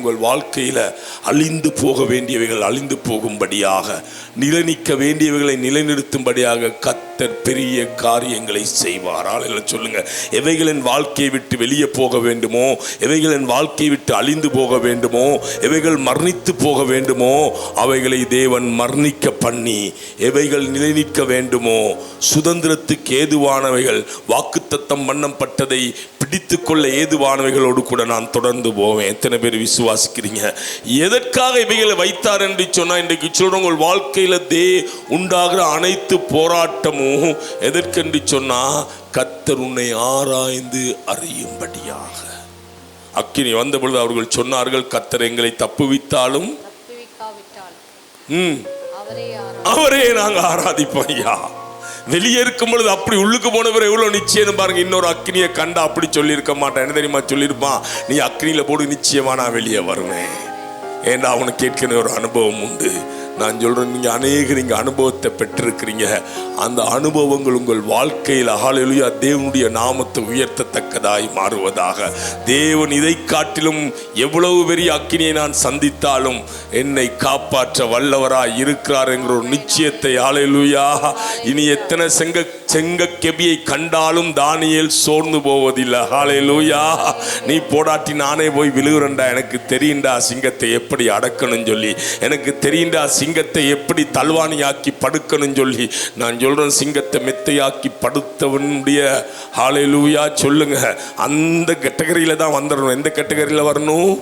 உங்கள் வாழ்க்கையில் அழிந்து போக வேண்டியவைகள் அழிந்து போகும்படியாக நிலைநிற்க வேண்டியவைகளை நிலைநிறுத்தும்படியாக கர்த்தர் பெரிய காரியங்களை செய்வார். ஆளுகளை சொல்லுங்க. எவைகளின் வாழ்க்கையை விட்டு வெளியே போக வேண்டுமோ? எவைகளின் வாழ்க்கையை விட்டு அழிந்து போக வேண்டுமோ? எவைகள் மரணித்து போக வேண்டுமோ? அவைகளை தேவன் மரணிக்க பண்ணி எவைகள் நிலைநிற்க வேண்டுமோ? சுதந்திரத்துக்கு ஏதுவானவைகள் வாக்குத்தத்தம் பண்ணப்பட்டதை பிடித்து கொள்ள ஏதுவானவைகளோடு கூட நான் தொடர்ந்து போவேன். எத்தனை பேர் விசுவாசிக்கிறீங்க? எதற்காக இவைகளை வைத்தார் என்று சொன்னால் இன்றைக்கு சொல்றோம் உங்கள் வாழ்க்கையில தே உண்டாகிற அனைத்து போராட்டமும் எதற்கென்று சொன்னா கத்தர் உன்னை ஆராய்ந்து அறியும்படியாக. அக்கினி வந்த பொழுது அவர்கள் சொன்னார்கள் கத்தர் எங்களை தப்புவித்தாலும் அவரே நாங்கள் நாங்க ஆராதிப்போம் ஐயா வெளியே இருக்கும் பொழுது அப்படி உள்ளுக்கு போனவர் எவ்வளவு நிச்சயம் பாருங்க. இன்னொரு அக்னியை கண்டா அப்படி சொல்லியிருக்க மாட்டேன். என்ன தெரியுமா சொல்லியிருப்பான்? நீ அக்னியில போடு நிச்சயமா நான் வெளியே வருவேன். ஏண்டா அவனுக்கு கேட்கணும் ஒரு அனுபவம் உண்டு. நான் சொல்கிறேன் நீங்கள் அநேகர் நீங்க அனுபவத்தை பெற்றிருக்கிறீங்க. அந்த அனுபவங்கள் உங்கள் வாழ்க்கையில் ஹalleluya தேவனுடைய நாமத்தை உயர்த்தத்தக்கதாய் மாறுவதாக. தேவன் இதை காட்டிலும் எவ்வளவு பெரிய அக்கினியை நான் சந்தித்தாலும் என்னை காப்பாற்ற வல்லவராய் இருக்கிறார் என்கிற ஒரு நிச்சயத்தை ஹalleluya இனி எத்தனை செங்க செங்க கெபியை கண்டாலும் தானியல் சோர்ந்து போவதில்லை ஹalleluya. நீ போடாட்டி நானே போய் விழுகுறண்டா எனக்கு தெரியுண்டா சிங்கத்தை எப்படி அடக்கணும் சொல்லி. எனக்கு தெரியுண்டா சிங்க சிங்கத்தை எப்படி தல்வாணியாக்கி படுக்கணும்னு சொல்லி நான் சொல்றேன் சிங்கத்தை மெத்தையாக்கி படுத்தவனுடைய ஹalleluya சொல்லுங்க. அந்த கேட்டகரியில் தான் வந்துடணும். எந்த கேட்டகரியில் வரணும்?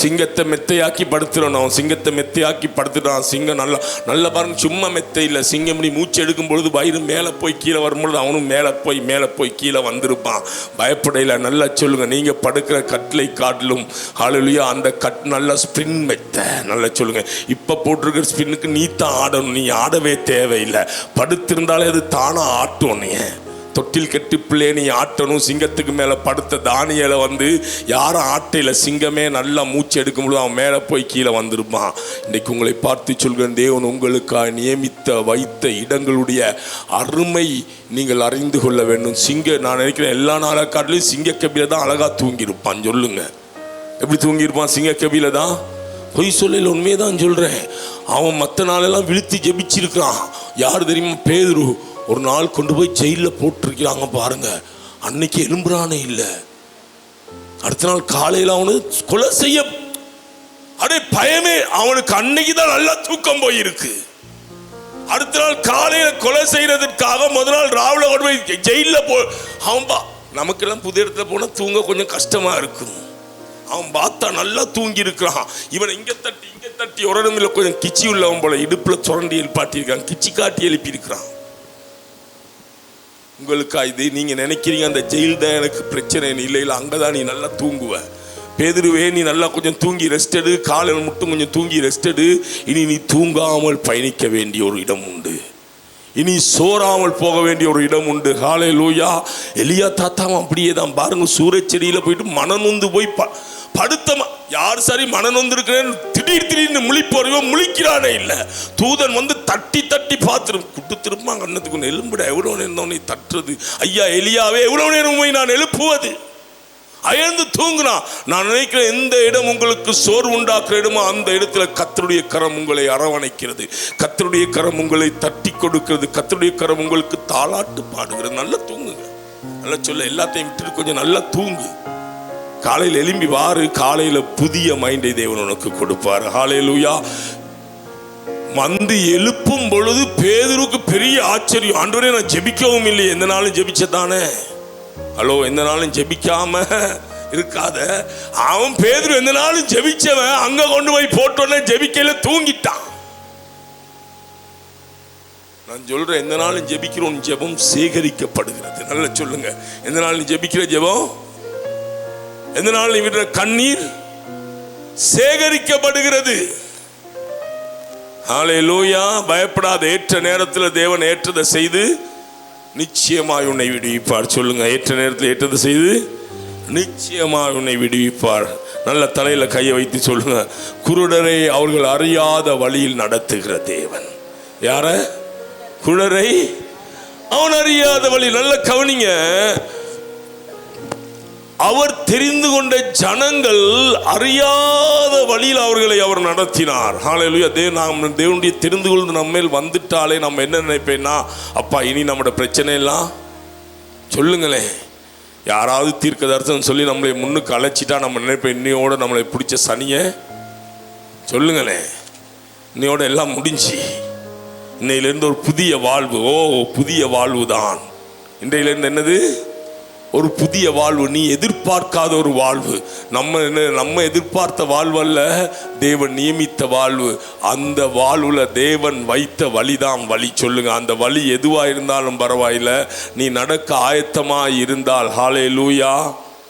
சிங்கத்தை மெத்தையாக்கி படுத்துடணும் சிங்கத்தை மெத்தையாக்கி படுத்துட்டான் சிங்கம் நல்லா நல்லா பாருங்க சும்மா மெத்தை இல்லை. சிங்கம் இப்படி மூச்சு எடுக்கும் பொழுது வயிறு மேலே போய் கீழே வரும்பொழுது அவனும் மேலே போய் மேலே போய் கீழே வந்திருப்பான். பயப்படையில் நல்லா சொல்லுங்க. நீங்கள் படுக்கிற கட்டிலை காட்டிலும் ஹalleluya அந்த கட் நல்லா ஸ்பின் மெத்தை. நல்லா சொல்லுங்க. இப்போ போட்டிருக்கிற ஸ்பின்னுக்கு நீ தான் ஆடணும். நீ ஆடவே தேவையில்லை. படுத்திருந்தாலே அது தானாக ஆட்டும் நீ தொட்டில் கட்டி பிள்ளைய நீ ஆட்டணும். சிங்கத்துக்கு மேலே படுத்த தானியலை வந்து யாரும் ஆட்டையில் சிங்கமே நல்லா மூச்சு எடுக்கும் பொழுது அவன் மேலே போய் கீழே வந்திருப்பான். இன்றைக்கு உங்களை பார்த்து சொல்கிறேன் தேவன் உங்களுக்காக நியமித்த வைத்த இடங்களுடைய அருமை நீங்கள் அறிந்து கொள்ள வேண்டும். சிங்க நான் நினைக்கிறேன் எல்லா நாளை காட்டிலும் சிங்க கபில தான் அழகாக தூங்கியிருப்பான். சொல்லுங்க. எப்படி தூங்கியிருப்பான் சிங்க கபில தான்? பொய் சொல்லல உண்மையை தான் சொல்கிறேன் அவன் மற்ற நாளெல்லாம் விழுத்து ஜெபிச்சிருக்கிறான். யார் தெரியுமா? பேதுரு. ஒரு நாள் கொண்டு போய் ஜெயிலில் போட்டிருக்கிறாங்க பாருங்க. அன்னைக்கு எலும்புறானே இல்லை. அடுத்த நாள் காலையில் அவனு கொலை செய்ய அடே பயமே அவனுக்கு அன்னைக்கு தான் நல்லா தூக்கம் போயிருக்கு. அடுத்த நாள் காலையில் கொலை செய்யறதுக்காக முதல் நாள் ராவுல கொண்டு போய் ஜெயிலில் போ அவன் பா நமக்கெல்லாம் புது இடத்துல போனால் தூங்க கொஞ்சம் கஷ்டமாக இருக்கும். அவன் பார்த்தா நல்லா தூங்கி இருக்கிறான் இவனை இங்கே தட்டி இங்கே தட்டி ஒரு இல்லை கொஞ்சம் கிச்சி உள்ளவன் போல இடுப்பில் சுரண்டி எழுப்பாட்டியிருக்கான் கிச்சி காட்டி எழுப்பியிருக்கிறான். உங்களுக்கா இது நீங்கள் நினைக்கிறீங்க அந்த ஜெயில் தான் எனக்கு பிரச்சனை இல்லை இல்லை அங்கதான் நீ நல்லா தூங்குவ. பேதுருவே நீ நல்லா கொஞ்சம் தூங்கி ரெஸ்ட் எடு காலையில் மட்டும் கொஞ்சம் தூங்கி ரெஸ்ட் எடு. இனி நீ தூங்காமல் பயணிக்க வேண்டிய ஒரு இடம் உண்டு. இனி சோறாமல் போக வேண்டிய ஒரு இடம் உண்டு. காலை லூயா எலியா தாத்தாவும் அப்படியே தான். பாருங்க சூரச்செடியில் போயிட்டு மனநொந்து போய் ப படுத்தமா யார் சரி மனநொந்து இருக்கிறேன்னு திடீர் திடீர்னு முழிப்போறையோ முழிக்கிறானே இல்லை. தூதன் வந்து தட்டி தட்டி பார்த்துரும். குட்டு திரும்ப கண்ணத்துக்கு ஒன்று எலும்புட எவ்வளோ நேரம் உன்னை தட்டுறது? ஐயா எலியாவே எவ்வளோ நேரம் உண்மை நான் எழுப்புவது? அயர்ந்து தூங்குனா நான் நினைக்கிறேன் எந்த இடம் உங்களுக்கு சோர்வு உண்டாக்குற இடமோ அந்த இடத்துல கத்தருடைய கரம் உங்களை அரவணைக்கிறது. கத்தருடைய கரம் உங்களை தட்டி கொடுக்கிறது. கத்தருடைய கரம் உங்களுக்கு தாளாட்டு பாடுகிறது. நல்லா தூங்குங்க. நல்லா சொல்ல எல்லாத்தையும் விட்டுட்டு கொஞ்சம் நல்லா தூங்கு. காலையில் எலும்பி வாரு காலையில் புதிய மைண்டை தேவன் உனக்கு கொடுப்பார். ஹalleluya வந்து எழுப்பும் பொழுது பேதருக்கு பெரிய ஆச்சரியம். ஆண்டவரே நான் ஜெபிக்கவும் இல்லை. எந்த நாளும் ஜெபிச்சதானே? ஹலோ எந்த நாளும் ஜெபிக்காம இருக்காத. அவன் பேதர் எந்த நாளும் ஜெபிச்சவன் அங்க கொண்டு போய் போட்டோன்னே ஜெபிக்கையில் தூங்கிட்டான். நான் சொல்றேன் எந்த நாளும் ஜெபிக்கிறோம் ஜெபம் சேகரிக்கப்படுகிறது. நல்லா சொல்லுங்க. எந்த நாளும் ஜெபிக்கிற ஜெபம்? எந்த இவருடைய கண்ணீர் சேகரிக்கப்படுகிறது? ஹalleluya பயப்படாத ஏற்ற நேரத்தில் தேவன் ஏற்றதை செய்து நிச்சயமாய் உன்னை விடுவிப்பார். சொல்லுங்க ஏற்ற நேரத்தில் ஏற்றதை செய்து நிச்சயமாக உன்னை விடுவிப்பார். நல்ல தலையில் கையை வைத்து சொல்லுங்க. குருடரை அவர்கள் அறியாத வழியில் நடத்துகிற தேவன். யார? குருடரை அவன் அறியாத வழி நல்ல கவனிங்க. அவர் தெரிந்து கொண்ட ஜனங்கள் அறியாத வழியில் அவர்களை அவர் நடத்தினார். ஹalleluya தேவ நாம் தேவனுடைய தெரிந்து கொண்டு நம்ம மேல் வந்துட்டாலே நம்ம என்ன நினைப்பேன்னா அப்பா இனி நம்மளோட பிரச்சனை எல்லாம் சொல்லுங்களேன். யாராவது தீர்க்க தரிசனம் சொல்லி நம்மளை முன்னுக்கு அழைச்சிட்டா நம்ம நினைப்பேன் இன்னையோட நம்மளை பிடிச்ச சனியை? சொல்லுங்களேன். இன்னையோட எல்லாம் முடிஞ்சு. இன்னையிலேருந்து ஒரு புதிய வாழ்வு. ஓ புதிய வாழ்வு தான் இன்றையிலேருந்து என்னது? ஒரு புதிய வாழ்வு நீ எதிர்பார்க்காத ஒரு வாழ்வு. நம்ம என்ன நம்ம எதிர்பார்த்த வாழ்வல்ல தேவன் நியமித்த வாழ்வு. அந்த வாழ்வில் தேவன் வைத்த வழிதான் வழி. சொல்லுங்க அந்த வழி எதுவாக இருந்தாலும் பரவாயில்ல. நீ நடக்க ஆயத்தமாக இருந்தால் ஹாலே லூயா